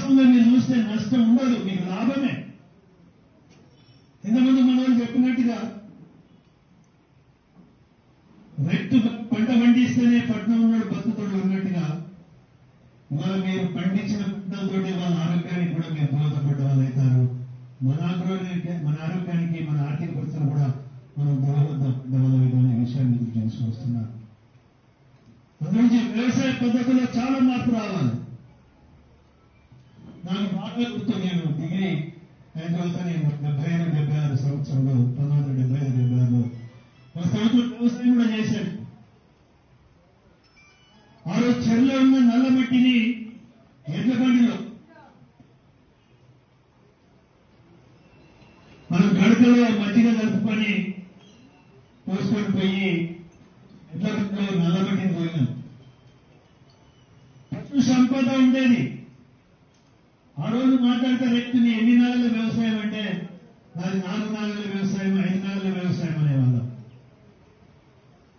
రకంగా మీరు చూస్తే నష్టం ఉండదు మీకు లాభమే. ఇంతకుముందు మన చెప్పినట్టుగా రైతు పంట పండిస్తేనే పట్నం ఉన్నాడు బతుకుడు అన్నట్టుగా ఇవాళ మీరు పండించిన పట్టణంతో వాళ్ళ ఆరోగ్యానికి కూడా మీరు దోహదపడ్డ వాళ్ళు అవుతారు మన ఆరోగ్యానికి మన ఆరోగ్యానికి మన ఆర్థిక పరిస్థితులు కూడా మనం దోహదపడ్డ విషయాన్ని మీకు తెలుసుకొస్తున్నారు అందులోంచి వ్యవసాయ పద్ధతిలో చాలా మార్పు రావాలి నాకు బాగా నేను డిగ్రీ అయిన తర్వాత నేను డెబ్బై ఐదు డెబ్బై ఆరు సంవత్సరంలో పంతొమ్మిది వందల డెబ్బై ఐదు డెబ్బై ఆరులో ఒక సంవత్సరం వ్యవసాయం కూడా చేశాను ఆ రోజు చెరువులో ఉన్న నల్ల మట్టిని ఎడ్ల బండిలో మనం గడకలో మజ్జిగ కలుపుకొని పోసుకొని పోయి ఎడ్ల బండిలో నల్ల మట్టిని పోయినాం పశు సంపద ఉండేది. మాట్లాడితే రైతుని ఎన్ని నెలల వ్యవసాయం అంటే? అది నాలుగు నెలల వ్యవసాయం ఐదు నెలల వ్యవసాయం అనేవాళ్ళం